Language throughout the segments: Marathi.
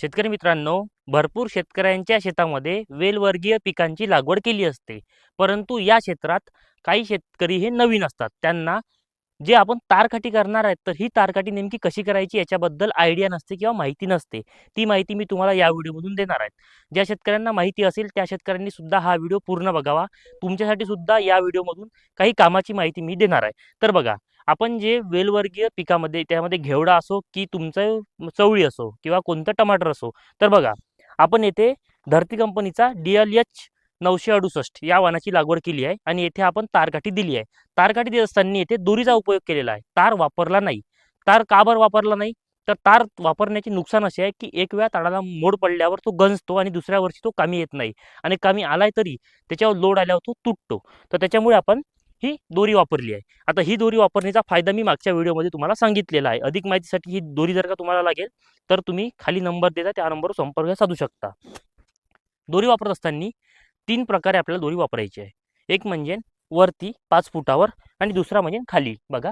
शेतकरी मित्रांनो भरपूर शेतकऱ्यांच्या शेतामध्ये वेलवर्गीय पिकांची लागवड केली असते. परंतु या क्षेत्रात काही शेतकरी हे नवीन असतात. त्यांना जे आपण तारखाटी करणार आहेत तर ही तारखाटी नेमकी कशी करायची याच्याबद्दल आयडिया नसते किंवा माहिती नसते. ती माहिती मी तुम्हाला या व्हिडिओमधून देणार आहे. ज्या शेतकऱ्यांना माहिती असेल त्या शेतकऱ्यांनी सुद्धा हा व्हिडिओ पूर्ण बघावा. तुमच्यासाठी सुद्धा या व्हिडिओमधून काही कामाची माहिती मी देणार आहे. तर बघा आपण जे वेलवर्गीय पिकामध्ये त्यामध्ये घेवडा असो की तुमचं चवळी असो किंवा कोणतं टमाटर असो तर बघा आपण येथे धरती कंपनीचा डी एल एच नऊशे अडुसष्ट या वाणाची लागवड केली आहे आणि येथे आपण तारकाठी दिली आहे. तारकाठी देत असताना येथे दोरीचा उपयोग केलेला आहे. तार वापरला नाही. तार का बरं वापरला नाही? तर तार वापरण्याचे नुकसान असे आहे की एक वेळा ताडाला मोड पडल्यावर तो गंजतो आणि दुसऱ्या वर्षी तो कामी येत नाही. आणि कामी आलाय तरी त्याच्यावर लोड आल्यावर तो तुटतो. तर त्याच्यामुळे आपण ही दोरी वापरली आहे. आता ही दोरी वापरण्याचा फायदा मी मागच्या व्हिडिओमध्ये तुम्हाला सांगितलेला आहे. अधिक माहितीसाठी ही दोरी जर का तुम्हाला लागेल तर तुम्ही खाली नंबर देता त्या नंबरवर संपर्क साधू शकता. दोरी वापरत असताना तीन प्रकारे आपल्याला दोरी वापरायची आहे. एक म्हणजे वरती पाच फुटावर आणि दुसरा म्हणजे खाली. बघा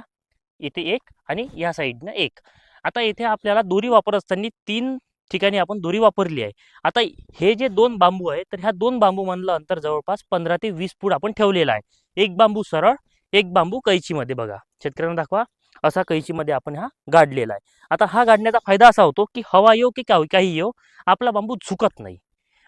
इथे एक आणि या साईडनं एक. आता इथे आपल्याला दोरी वापरत असताना तीन ठिकाणी आपण दोरी वापरली आहे. आता हे जे दोन बांबू आहे तर ह्या दोन बांबूमधलं अंतर जवळपास पंधरा ते वीस फूट आपण ठेवलेलं आहे. एक बांबू सरळ एक बांबू कैचीमध्ये बघा. शेतकऱ्यांना दाखवा असा कैचीमध्ये आपण हा गाडलेला आहे. आता हा गाडण्याचा फायदा असा होतो की हवा येऊ की काही काही येऊ आपला बांबू झुकत नाही.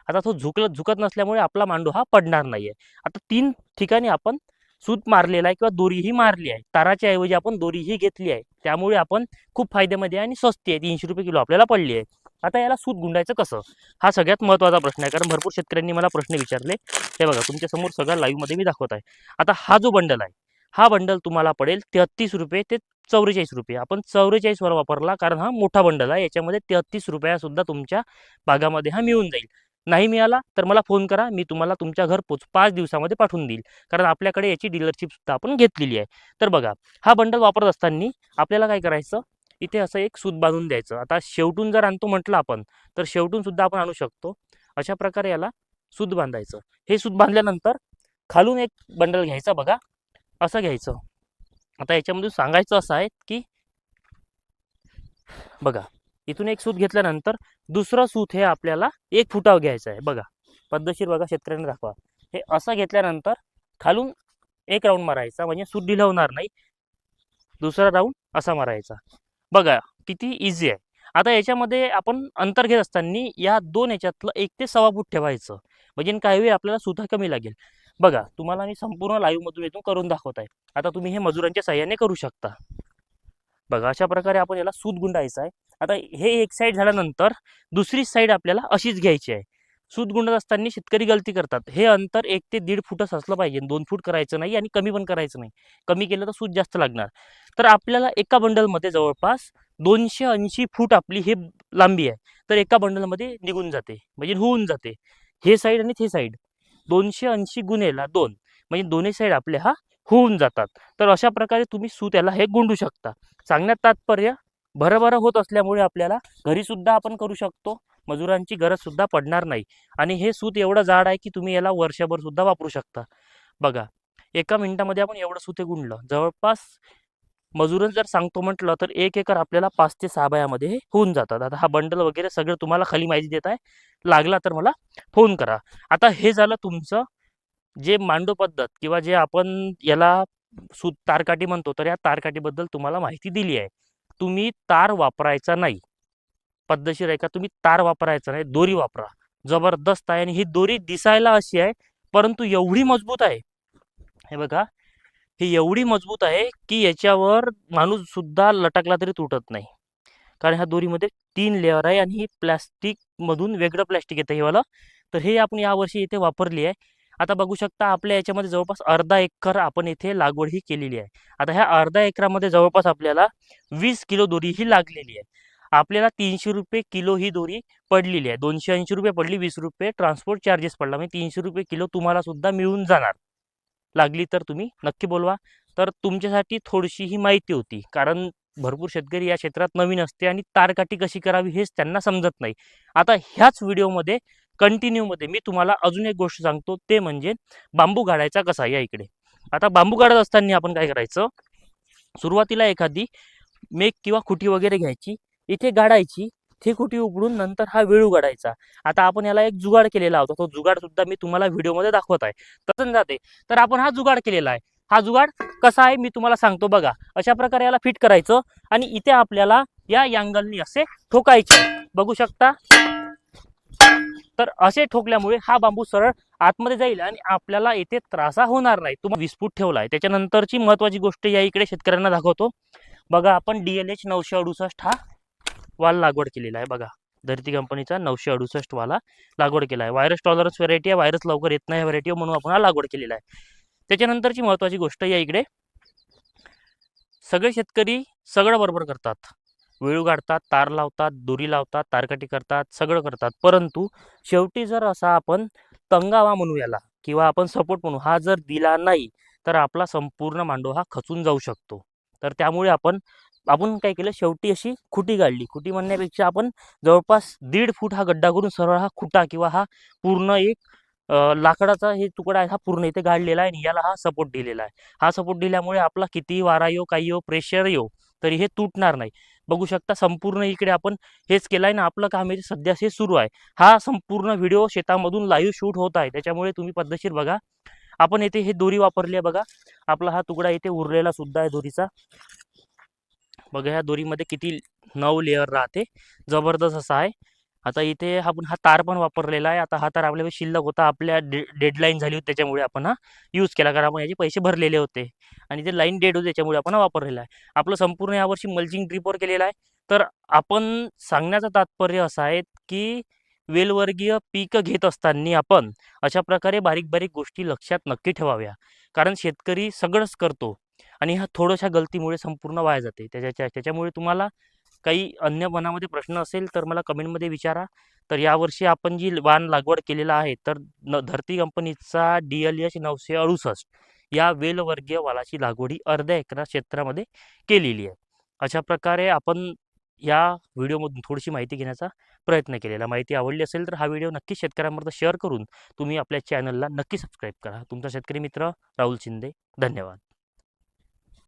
आता तो झुकलं झुकत नसल्यामुळे आपला मांडू हा पडणार नाही आहे आता तीन ठिकाणी आपण सूत मारलेला आहे किंवा दोरीही मारली आहे. ताराच्या ऐवजी आपण दोरीही घेतली आहे. त्यामुळे आपण खूप फायद्यामध्ये आणि स्वस्ती आहे. तीनशे रुपये किलो आपल्याला पडली आहे. आता याला सूत गुंडायचं कसं? हा सगळ्यात महत्त्वाचा प्रश्न आहे. कारण भरपूर शेतकऱ्यांनी मला प्रश्न विचारले. हे बघा तुमच्यासमोर सगळ्या लाईव्हमध्ये मी दाखवत आहे. आता हा जो बंडल आहे हा बंडल तुम्हाला पडेल तेहत्तीस रुपये ते चौवेचाळीस रुपये. आपण चौवेचाळीसवर वापरला कारण हा मोठा बंडल आहे. याच्यामध्ये तेहत्तीस रुपयासुद्धा तुमच्या भागामध्ये हा मिळून जाईल. नाही मिळाला तर मला फोन करा. मी तुम्हाला तुमच्या घर पोच पाच दिवसामध्ये पाठवून देईल. कारण आपल्याकडे याची डीलरशिपसुद्धा आपण घेतलेली आहे. तर बघा हा बंडल वापरत असताना आपल्याला काय करायचं? इथे असं एक सूत बांधून द्यायचं. आता शेवटून जर आणतो म्हटलं आपण तर शेवटून सुद्धा आपण आणू शकतो. अशा प्रकारे याला सूत बांधायचं. हे सूत बांधल्यानंतर खालून एक बंडल घ्यायचा बघा. असं घ्यायचं. आता याच्यामधून सांगायचं असं आहे की बघा इथून एक सूत घेतल्यानंतर दुसरं सूत हे आपल्याला एक फुटाव घ्यायचं आहे. बघा पद्धतशीर बघा शेतकऱ्यांनी दाखवा. हे असं घेतल्यानंतर खालून एक राऊंड मारायचा म्हणजे सूत ढिलवणार नाही. दुसरा राऊंड असा मारायचा. बघा किती इझी आहे. आता याच्यामध्ये आपण अंतर घेत असताना या दोन याच्यातलं एक ते सव्वा फूट ठेवायचं. म्हणजे काही वेळ आपल्याला सुद्धा कमी लागेल. बघा तुम्हाला मी संपूर्ण लाईव्हमधून इथून करून दाखवत आहे. आता तुम्ही हे मजुरांच्या साह्याने करू शकता. बघा अशा प्रकारे आपण याला सूत गुंडायचं आहे. आता हे एक साईड झाल्यानंतर दुसरी साईड आपल्याला अशीच घ्यायची आहे. सूत गुंडत असताना शेतकरी गलती करतात. हे अंतर एक ते दीड फूटच असलं पाहिजे. दोन फूट करायचं नाही आणि कमी पण करायचं नाही. कमी केलं तर सूत जास्त लागणार. तर आपल्याला एका बंडलमध्ये जवळपास दोनशे ऐंशी फूट आपली हे लांबी आहे. तर एका बंडलमध्ये निघून जाते. म्हणजे होऊन जाते. हे साईड आणि हे साईड दोनशे ऐंशी गुन्हेला दोन. म्हणजे दोन्ही साईड आपले हा होऊन जातात. तर अशा प्रकारे तुम्ही सूत याला हे गुंडू शकता. सांगण्यात तात्पर्य भरभर होत असल्यामुळे आपल्याला घरीसुद्धा आपण करू शकतो. मजुरांची गरज सुद्धा पडणार नाही. आणि हे सूत एवढं जाड आहे की तुम्ही याला वर्षभर सुद्धा वापरू शकता. बघा एका मिनिटामध्ये आपण एवढं सूत हे गुंडलं जवळपास मजुरच जर सांगतो म्हटलं तर एक एकर आपल्याला पाच ते सहा बायामध्ये होऊन जातात. आता हा बंडल वगैरे सगळं तुम्हाला खाली माहिती देत आहे. लागला तर मला फोन करा. आता हे झालं तुमचं जे मांडो पद्धत किंवा जे आपण याला सूत तारकाठी म्हणतो तर या तारकाठीबद्दल तुम्हाला माहिती दिली आहे. तुम्ही तार वापरायचा नाही. पद्धतशीर आहे का? तुम्ही तार वापरायचा नाही दोरी वापरा. जबरदस्त आहे आणि ही दोरी दिसायला अशी आहे परंतु एवढी मजबूत आहे. हे बघा ही एवढी मजबूत आहे की याच्यावर माणूस सुद्धा लटकला तरी तुटत नाही. कारण ह्या दोरीमध्ये तीन लेअर आहे आणि ही प्लॅस्टिकमधून वेगळं प्लॅस्टिक येतं हे वाला. तर हे आपण यावर्षी इथे वापरली आहे. आता बघू शकता आपल्या याच्यामध्ये जवळपास अर्धा एकर आपण इथे लागवड ही केलेली आहे. आता ह्या अर्धा एकरामध्ये जवळपास आपल्याला वीस किलो दोरी ही लागलेली आहे. आपल्याला तीनशे रुपये किलो ही दोरी पडलेली आहे. दोनशे ऐंशी रुपये पडली वीस रुपये ट्रान्सपोर्ट चार्जेस पडला. म्हणजे तीनशे रुपये किलो तुम्हाला सुद्धा मिळून जाणार. लागली तर तुम्ही नक्की बोलवा. तर तुमच्यासाठी थोडीशी ही माहिती होती. कारण भरपूर शेतकरी या क्षेत्रात नवीन असते आणि तारकाठी कशी करावी हेच त्यांना समजत नाही. आता ह्याच व्हिडिओमध्ये कंटिन्यूमध्ये मी तुम्हाला अजून एक गोष्ट सांगतो. ते म्हणजे बांबू गाडायचा कसा या इकडे. आता बांबू गाडत असताना आपण काय करायचं? सुरुवातीला एखादी मेक किंवा खुटी वगैरे घ्यायची. इथे गाडायची ती खुटी उघडून नंतर हा वेळू गाडायचा आता आपण याला एक जुगाड केलेला होता तो जुगाड सुद्धा मी तुम्हाला व्हिडिओमध्ये दाखवत आहे. तसं जाते. तर आपण हा जुगाड केलेला आहे. हा जुगाड कसा आहे मी तुम्हाला सांगतो बघा. अशा प्रकारे याला फिट करायचं आणि इथे आपल्याला या अँगलनी असे ठोकायचे. बघू शकता? तर असे ठोकल्यामुळे हा बांबू सरळ आतमध्ये जाईल आणि आपल्याला येथे त्रासा होणार नाही. तुम्हाला वीस ठेवला आहे त्याच्यानंतरची महत्वाची गोष्ट या इकडे शेतकऱ्यांना दाखवतो. बघा आपण डी एल एच नऊशे अडुसष्ट हा वाल लागवड केलेला आहे. बघा धरती कंपनीचा नऊशे अडुसष्ट वाला लागवड केला आहे. व्हायरस टॉलरन्स व्हरायटी आहे. व्हायरस लवकर येत नाही व्हरायटी म्हणून आपण हा लागवड केलेला आहे. त्याच्यानंतरची महत्त्वाची गोष्ट या इकडे. सगळे शेतकरी सगळं बरोबर करतात. वेळू गाडतात तार लावतात दोरी लावतात तारकाटी करतात सगळं करतात. परंतु शेवटी जर असा आपण तंगावा म्हणू याला किंवा आपण सपोर्ट म्हणू हा जर दिला नाही तर आपला संपूर्ण मांडव हा खचून जाऊ शकतो. तर त्यामुळे आपण आपण काय केलं शेवटी अशी खुटी गाडली खुटी म्हणण्यापेक्षा आपण जवळपास दीड फूट हा गड्डा करून सरळ हा खुटा किंवा हा पूर्ण एक लाकडाचा हे तुकडा आहे हा पूर्ण इथे गाडलेला आहे आणि याला हा सपोर्ट दिलेला आहे. हा सपोर्ट दिल्यामुळे आपला किती वारा येऊ काही येऊ प्रेशर येऊ तरी हे तुटणार नाही. बघू शकता संपूर्ण इकडे आपण हेच केलं आहे ना आपलं काम आहे सध्या हे सुरू आहे. हा संपूर्ण व्हिडिओ शेतामधून लाईव्ह शूट होत आहे. त्याच्यामुळे तुम्ही पद्धतशीर बघा. आपण येथे हे दोरी वापरली आहे बघा. आपला हा तुकडा इथे उरलेला सुद्धा आहे दोरीचा. बघा ह्या दोरीमध्ये किती नऊ लेअर राहते. जबरदस्त असा आहे. आता इथे आपण हा तार पण वापरलेला आहे. आता हा तार आपल्या शिल्लक होता. आपल्या डे डेडलाईन झाली होती. त्याच्यामुळे आपण हा यूज केला. कारण आपण याचे पैसे भरलेले होते. आणि ते लाईन डेड होते. त्याच्यामुळे आपण वापरलेला आहे. आपलं संपूर्ण यावर्षी मल्चिंग ड्रिपवर केलेलं आहे. तर आपण सांगण्याचं तात्पर्य असं आहे की वेलवर्गीय पीक घेत असताना आपण अशा प्रकारे बारीक बारीक गोष्टी लक्षात नक्की ठेवाव्या. कारण शेतकरी सगळंच करतो. आणि ह्या थोड्याशा गलतीमुळे संपूर्ण वाया जाते. त्याच्या त्याच्यामुळे तुम्हाला काही अन्य मनामध्ये प्रश्न असेल तर मला कमेंटमध्ये विचारा. तर यावर्षी आपण जी वाण लागवड केलेला आहे तर न धरती कंपनीचा डी एल एच नऊशे अडुसष्ट या वेलवर्गीय वालाची लागवडी अर्ध्या एकरा क्षेत्रामध्ये केलेली आहे. अशा प्रकारे आपण या व्हिडिओमधून थोडीशी माहिती घेण्याचा प्रयत्न केलेला. माहिती आवडली असेल तर हा व्हिडिओ नक्की शेतकऱ्यांपर्यंत शेअर करून तुम्ही आपल्या चॅनलला नक्की सबस्क्राईब करा. तुमचा शेतकरी मित्र राहुल शिंदे धन्यवाद.